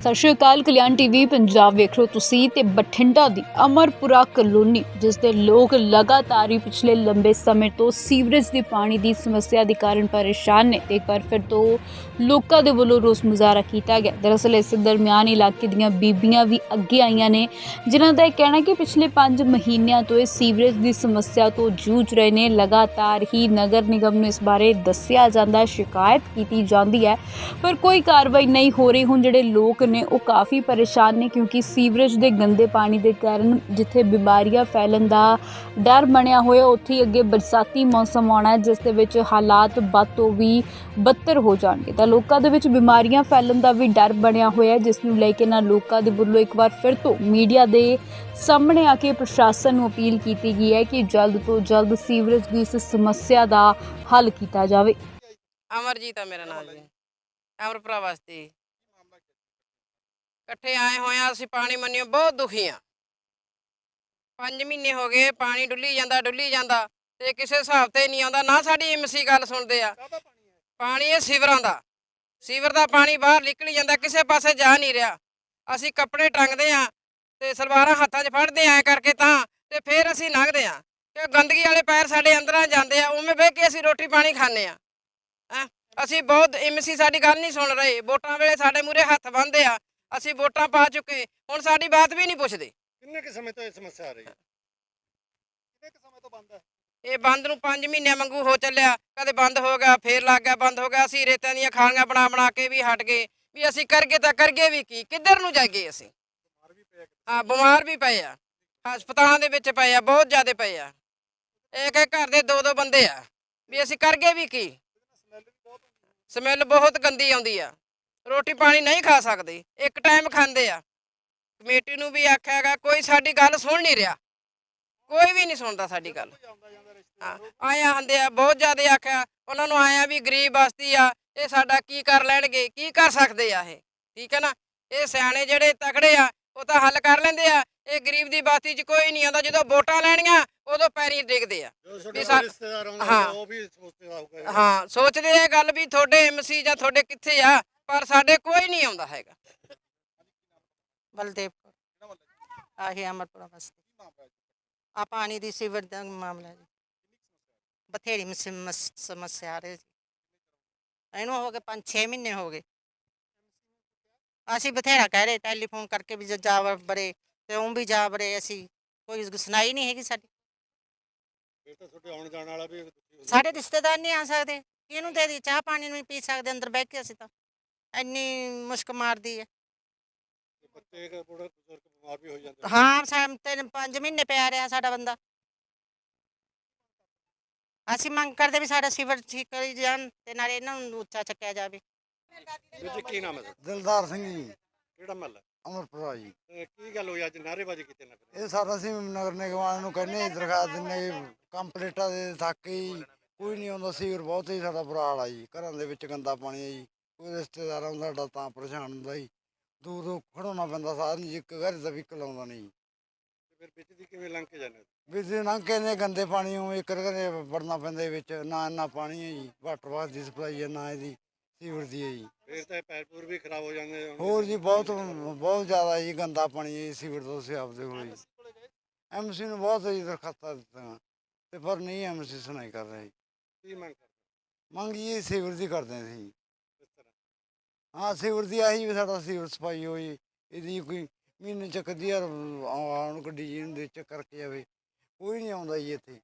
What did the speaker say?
ਸਤਿ ਸ਼੍ਰੀ ਅਕਾਲ, ਕਲਿਆਣ ਟੀਵੀ, ਪੰਜਾਬ ਵੇਖ ਰਹੇ ਹੋ ਤੁਸੀਂ ਤੇ ਬਠਿੰਡਾ ਦੀ ਅਮਰਪੁਰਾ ਕਲੋਨੀ, ਜਿਸ ਦੇ ਲੋਕ ਲਗਾਤਾਰ ਹੀ ਪਿਛਲੇ ਲੰਬੇ ਸਮੇਂ ਤੋਂ ਸੀਵਰੇਜ ਦੇ ਪਾਣੀ ਦੀ ਸਮੱਸਿਆ ਦੇ ਕਾਰਨ ਪਰੇਸ਼ਾਨ ਨੇ ਤੇ ਇੱਕ ਵਾਰ ਫਿਰ ਤੋਂ ਲੋਕਾਂ ਦੇ ਵੱਲੋਂ ਰੋਸ ਮੁਜ਼ਾਹਰਾ ਕੀਤਾ ਗਿਆ। ਦਰਅਸਲ ਇਸ ਦਰਮਿਆਨ ਇਲਾਕੇ ਦੀਆਂ ਬੀਬੀਆਂ ਵੀ ਅੱਗੇ ਆਈਆਂ ਨੇ, ਜਿਨ੍ਹਾਂ ਦਾ ਇਹ ਕਹਿਣਾ ਕਿ ਪਿਛਲੇ 5 ਮਹੀਨਿਆਂ ਤੋਂ ਇਹ ਸੀਵਰੇਜ ਦੀ ਸਮੱਸਿਆ ਤੋਂ ਜੂਝ ਰਹੇ ਨੇ। ਲਗਾਤਾਰ ਹੀ ਨਗਰ ਨਿਗਮ ਨੂੰ ਇਸ ਬਾਰੇ ਦੱਸਿਆ ਜਾਂਦਾ, ਸ਼ਿਕਾਇਤ ਕੀਤੀ ਜਾਂਦੀ ਹੈ, ਪਰ ਕੋਈ ਕਾਰਵਾਈ ਨਹੀਂ ਹੋ ਰਹੀ। ਹੁਣ ਜਿਹੜੇ ਲੋਕ ਨੇ ਉਹ ਕਾਫੀ ਪਰੇਸ਼ਾਨ ਨੇ ਕਿਉਂਕਿ ਸੀਵਰੇਜ ਦੇ ਗੰਦੇ ਪਾਣੀ ਦੇ ਕਾਰਨ ਜਿੱਥੇ ਬਿਮਾਰੀਆਂ ਫੈਲਣ ਦਾ ਡਰ ਬਣਿਆ ਹੋਇਆ, ਉੱਥੇ ਹੀ ਅੱਗੇ ਬਰਸਾਤੀ ਮੌਸਮ ਆਉਣਾ ਹੈ, ਜਿਸ ਦੇ ਵਿੱਚ ਹਾਲਾਤ ਵੱਧ ਵੀ ਬੱਤਰ ਹੋ ਜਾਣਗੇ। ਤਾਂ ਲੋਕਾਂ ਦੇ ਵਿੱਚ ਬਿਮਾਰੀਆਂ ਫੈਲਣ ਦਾ ਵੀ ਡਰ ਬਣਿਆ ਹੋਇਆ ਹੈ, ਜਿਸ ਨੂੰ ਲੈ ਕੇ ਨਾ ਲੋਕਾਂ ਦੇ ਵੱਲੋਂ ਇੱਕ ਵਾਰ ਫਿਰ ਤੋਂ ਮੀਡੀਆ ਦੇ ਸਾਹਮਣੇ ਆ ਕੇ ਪ੍ਰਸ਼ਾਸਨ ਨੂੰ ਅਪੀਲ ਕੀਤੀ ਗਈ ਹੈ ਕਿ ਜਲਦ ਤੋਂ ਜਲਦ ਸੀਵਰੇਜ ਦੀ ਇਸ ਸਮੱਸਿਆ ਦਾ ਹੱਲ ਕੀਤਾ ਜਾਵੇ। ਅਮਰਜੀਤ ਆ ਮੇਰਾ ਨਾਮ ਜੀ। ਅਮਰਪੁਰਾ ਵਾਸਤੇ ਇਕੱਠੇ ਆਏ ਹੋਏ ਆ ਅਸੀਂ ਪਾਣੀ ਮੰਨਿਓ ਬਹੁਤ ਦੁਖੀ ਆ। ਪੰਜ ਮਹੀਨੇ ਹੋ ਗਏ ਪਾਣੀ ਡੁੱਲੀ ਜਾਂਦਾ ਡੁੱਲੀ ਜਾਂਦਾ ਤੇ ਕਿਸੇ ਹਿਸਾਬ ਤੇ ਨਹੀਂ ਆਉਂਦਾ ਨਾ ਸਾਡੀ ਐਮਸੀ ਗੱਲ ਸੁਣਦੇ ਆ। ਪਾਣੀ ਇਹ ਸੀਵਰਾਂ ਦਾ। ਸੀਵਰ ਦਾ ਪਾਣੀ ਬਾਹਰ ਨਿਕਲੀ ਜਾਂਦਾ ਕਿਸੇ ਪਾਸੇ ਜਾ ਨਹੀਂ ਰਿਹਾ। ਅਸੀਂ ਕੱਪੜੇ ਟੰਗਦੇ ਆ ਤੇ ਸਲਵਾਰਾਂ ਹੱਥਾਂ 'ਚ ਫੜਦੇ ਐਂ ਕਰਕੇ ਤਾਂ ਤੇ ਫਿਰ ਅਸੀਂ ਲੰਘਦੇ ਆ। ਤੇ ਗੰਦਗੀ ਵਾਲੇ ਪੈਰ ਸਾਡੇ ਅੰਦਰਾਂ ਜਾਂਦੇ ਆ ਉਵੇਂ ਬਹਿ ਕੇ ਅਸੀਂ ਰੋਟੀ ਪਾਣੀ ਖਾਂਦੇ ਆ। ਅਸੀਂ ਬਹੁਤ ਐਮਸੀ ਸਾਡੀ ਗੱਲ ਨਹੀਂ ਸੁਣ ਰਹੇ। ਵੋਟਾਂ ਵੇਲੇ ਸਾਡੇ ਮੂਰੇ ਹੱਥ ਬੰਨ੍ਹਦੇ ਆ। ਅਸੀਂ ਵੋਟਾਂ ਪਾ ਚੁੱਕੇ ਹੁਣ ਸਾਡੀ ਬਾਤ ਵੀ ਨਹੀਂ ਪੁੱਛਦੇ। ਕਿੰਨੇ ਕੁ ਸਮੇਂ ਤੋਂ ਇਹ ਸਮੱਸਿਆ ਆ ਰਹੀ ਹੈ? ਕਿੰਨੇ ਕੁ ਸਮੇਂ ਤੋਂ ਬੰਦ ਹੈ? ਇਹ ਬੰਦ ਨੂੰ 5 ਮਹੀਨੇ ਵਾਂਗੂ ਹੋ ਚੱਲਿਆ। ਕਦੇ ਬੰਦ ਹੋ ਗਿਆ ਫੇਰ ਲੱਗ ਗਿਆ ਬੰਦ ਹੋ ਗਿਆ। ਅਸੀਂ ਰੇਤਾਂ ਦੀਆਂ ਖਾਲੀਆਂ ਬਣਾ ਬਣਾ ਕੇ ਵੀ ਹਟ ਗਏ। ਵੀ ਅਸੀਂ ਕਰਗੇ ਤਾਂ ਕਰਗੇ ਵੀ ਕੀ? ਕਿੱਧਰ ਨੂੰ ਜਾਈਏ ਅਸੀਂ? ਬਿਮਾਰ ਵੀ ਪਿਆ ਹਾਂ ਬਿਮਾਰ ਵੀ ਪਏ ਆ। ਹਸਪਤਾਲਾਂ ਦੇ ਵਿੱਚ ਪਏ ਆ ਬਹੁਤ ਜ਼ਿਆਦਾ ਪਏ ਆ। ਇੱਕ ਇੱਕ ਘਰ ਦੇ ਦੋ ਦੋ ਬੰਦੇ ਆ। ਵੀ ਅਸੀਂ ਕਰਗੇ ਵੀ ਕੀ? ਸਮੈਲ ਬਹੁਤ ਗੰਦੀ ਆਉਂਦੀ ਆ। ਰੋਟੀ ਪਾਣੀ ਨਹੀਂ ਖਾ ਸਕਦੇ ਇੱਕ ਟਾਈਮ ਖਾਂਦੇ ਆ। ਕਮੇਟੀ ਨੂੰ ਵੀ ਆਖਿਆ ਹੈਗਾ ਕੋਈ ਸਾਡੀ ਗੱਲ ਸੁਣ ਨਹੀਂ ਰਿਹਾ। ਕੋਈ ਵੀ ਨਹੀਂ ਸੁਣਦਾ ਸਾਡੀ ਗੱਲ। ਆਇਆ ਹੁੰਦੇ ਆ ਬਹੁਤ ਜ਼ਿਆਦਾ ਆਖਿਆ ਉਹਨਾਂ ਨੂੰ ਆਇਆ ਵੀ ਗਰੀਬ ਬਸਤੀ ਆ ਇਹ ਸਾਡਾ ਕੀ ਕਰ ਲੈਣਗੇ ਕੀ ਕਰ ਸਕਦੇ ਆ ਇਹ? ਠੀਕ ਹੈ ਨਾ? ਇਹ ਸਿਆਣੇ ਜਿਹੜੇ ਤਕੜੇ ਆ ਉਹ ਤਾਂ ਹੱਲ ਕਰ ਲੈਂਦੇ ਆ। ਇਹ ਗਰੀਬ ਦੀ ਬਸਤੀ 'ਚ ਕੋਈ ਨਹੀਂ ਆਉਂਦਾ ਜਦੋਂ ਵੋਟਾਂ ਲੈਣੀਆਂ ਉਦੋਂ ਪੈਰੀਂ ਡਿੱਗਦੇ ਆ। ਵੀ ਹਾਂ। ਉਹ ਵੀ ਸੋਚਦੇ ਹੋਊਗਾ ਹਾਂ ਸੋਚਦੇ ਇਹ ਗੱਲ ਵੀ ਤੁਹਾਡੇ ਐਮਸੀ ਜਾਂ ਤੁਹਾਡੇ ਕਿੱਥੇ ਆ? ਪਰ ਸਾਡੇ ਕੋਈ ਨਹੀਂ ਆਉਂਦਾ ਹੈਗਾ। ਬਲਦੇਵ ਕੌਰ। ਆਹੀ ਅਮਰਪੁਰਾ ਬਸਤੀ ਆ ਪਾਣੀ ਦੀ ਸੀਵਰ ਦਾ ਮਾਮਲਾ ਜੀ। ਬਥੇਰੀ ਮਸ- ਮਸ- ਸਮੱਸਿਆ ਆ ਰਹੀ ਜੀ ਇਹਨੂੰ ਹੋ ਗਏ 5-6 ਮਹੀਨੇ ਹੋ ਗਏ। ਅਸੀਂ ਬਥੇਰਾ ਕਹਿ ਰਹੇ ਟੈਲੀਫੋਨ ਕਰਕੇ ਵੀ ਜੇ ਜਾ ਬੜੇ ਤੇ ਉਹ ਵੀ ਜਾ ਬੜੇ ਅਸੀਂ ਕੋਈ ਸੁਣਾਈ ਨਹੀਂ ਹੈਗੀ ਸਾਡੀ। ਫਿਰ ਤਾਂ ਤੁਹਾਡੇ ਆਉਣ ਜਾਣ ਵਾਲਾ ਵੀ ਦੁਖੀ ਹੁੰਦਾ। ਸਾਡੇ ਰਿਸ਼ਤੇਦਾਰ ਨਹੀਂ ਆ ਸਕਦੇ। ਕਿਹਨੂੰ ਦੇ ਦੀ ਚਾਹ ਪਾਣੀ ਨਹੀਂ ਪੀ ਸਕਦੇ ਅੰਦਰ ਬਹਿ ਕੇ ਅਸੀਂ ਤਾਂ। ਇੰਨੀ ਮੁਸ਼ਕ ਮਾਰਦੀ ਹੈ। ਤੇ ਬੱਚੇ ਇੱਕ ਬੁੜੇ ਬਜ਼ੁਰਗ ਬਿਮਾਰ ਵੀ ਹੋ ਜਾਂਦੇ ਨੇ। ਹਾਂ ਸਾਨੂੰ ਤਿੰਨ ਪੰਜ ਮਹੀਨੇ ਪਿਆ ਰਿਹਾ ਸਾਡਾ ਬੰਦਾ। ਅਸੀਂ ਮੰਗ ਕਰਦੇ ਵੀ ਸਾਡਾ ਸੀਵਰ ਠੀਕ ਕਰੀ ਜਾਣ ਤੇ ਨਾਲੇ ਇਹਨਾਂ ਨੂੰ ਉੱਚਾ ਚੱਕਿਆ ਜਾਵੇ। ਵੀਰ ਜੀ ਕੀ ਨਾਮ ਹੈ ਤੁਹਾਡਾ? ਦਿਲਦਾਰ ਸਿੰਘ ਜੀ। ਕਿਹੜਾ ਮਹੱਲਾ ਅਮਰਪੁਰਾ ਜੀ। ਤੇ ਕੀ ਗੱਲ ਹੋਈ ਅੱਜ? ਨਾਅਰੇਬਾਜ਼ੀ ਕੀਤੀ ਨਾ ਇਹ ਸਾਰਾ ਅਸੀਂ ਨਗਰ ਨਿਗਮਾਂ ਨੂੰ ਕਹਿੰਦੇ ਹਾਂ, ਦਰਖਾਸਤ ਹਾਂ, ਕੰਪਲੀਟਾਂ ਦੇ ਤੱਕ ਹੀ ਕੋਈ ਨਹੀਂ ਆਉਂਦਾ ਸੀਵਰ ਬਹੁਤ ਹੀ ਸਾਡਾ ਬੁਰਾ ਹਾਲ ਆ ਜੀ। ਘਰਾਂ ਦੇ ਵਿੱਚ ਗੰਦਾ ਪਾਣੀ ਹੈ ਜੀ। ਰਿਸ਼ਤੇਦਾਰ ਆਉਂਦਾ ਸਾਡਾ ਤਾਂ ਪਰੇਸ਼ਾਨ ਹੁੰਦਾ ਜੀ। ਦੂਰ ਦੂਰ ਖੜਾਉਣਾ ਪੈਂਦਾ ਸਾਰਾ ਨਹੀਂ ਇੱਕ ਘਰ ਦਾ ਵੀ ਆਉਂਦਾ ਨਹੀਂ ਜੀ। ਫਿਰ ਵਿੱਚ ਦੀ ਕਿਵੇਂ ਲੰਘ ਕੇ ਜਾਂਦੇ ਹੋ? ਵੀ ਜੇ ਲੰਘ ਕੇ ਨੇ ਗੰਦੇ ਪਾਣੀ ਨੂੰ ਇੱਕ ਘਰੇ ਵੜਨਾ ਪੈਂਦਾ ਵਿੱਚ ਨਾ ਇੰਨਾ ਪਾਣੀ ਹੈ ਜੀ ਵਾਟਰ ਬਾਸ ਦੀ ਸਪਲਾਈ ਹੈ ਨਾ ਇਹਦੀ ਸੀਵਰ ਦੀ ਹੈ ਜੀ। ਫਿਰ ਤਾਂ ਇਹ ਪੈਰ ਪੂਰ ਵੀ ਖਰਾਬ ਹੋ ਜਾਂਦੇ। ਹੋਰ ਜੀ ਬਹੁਤ ਬਹੁਤ ਜ਼ਿਆਦਾ ਜੀ ਗੰਦਾ ਪਾਣੀ ਹੈ ਜੀ ਸੀਵਰ ਤੋਂ ਅਸੀਂ ਆਪਦੇ ਕੋਲ ਜੀ। ਐਮਸੀ ਨੂੰ ਬਹੁਤ ਜੀ ਦਰਖਾਸਤਾਂ ਦਿੱਤੀਆਂ ਤੇ ਪਰ ਨਹੀਂ ਐਮਸੀ ਸੁਣਾਈ ਕਰ ਰਿਹਾ ਜੀ। ਕੀ ਮੰਗ ਮੰਗ ਜੀ ਸੀਵਰ ਦੀ ਕਰਦੇ ਹਾਂ ਤਰ੍ਹਾਂ ਹਾਂ, ਸੀਵਰ ਦੀ ਆਹੀ ਵੀ ਸਾਡਾ ਸੀਵਰ ਸਫ਼ਾਈ ਹੋਈ, ਇਹਦੀ ਕੋਈ ਮਹੀਨੇ ਚੱਕ ਦੀ ਯਾਰ ਆਉਣ ਗੱਡੀ ਜੀ ਨੂੰ ਦੇ ਚੱਕ ਕਰਕੇ ਜਾਵੇ ਕੋਈ ਨਹੀਂ ਆਉਂਦਾ ਜੀ ਇੱਥੇ।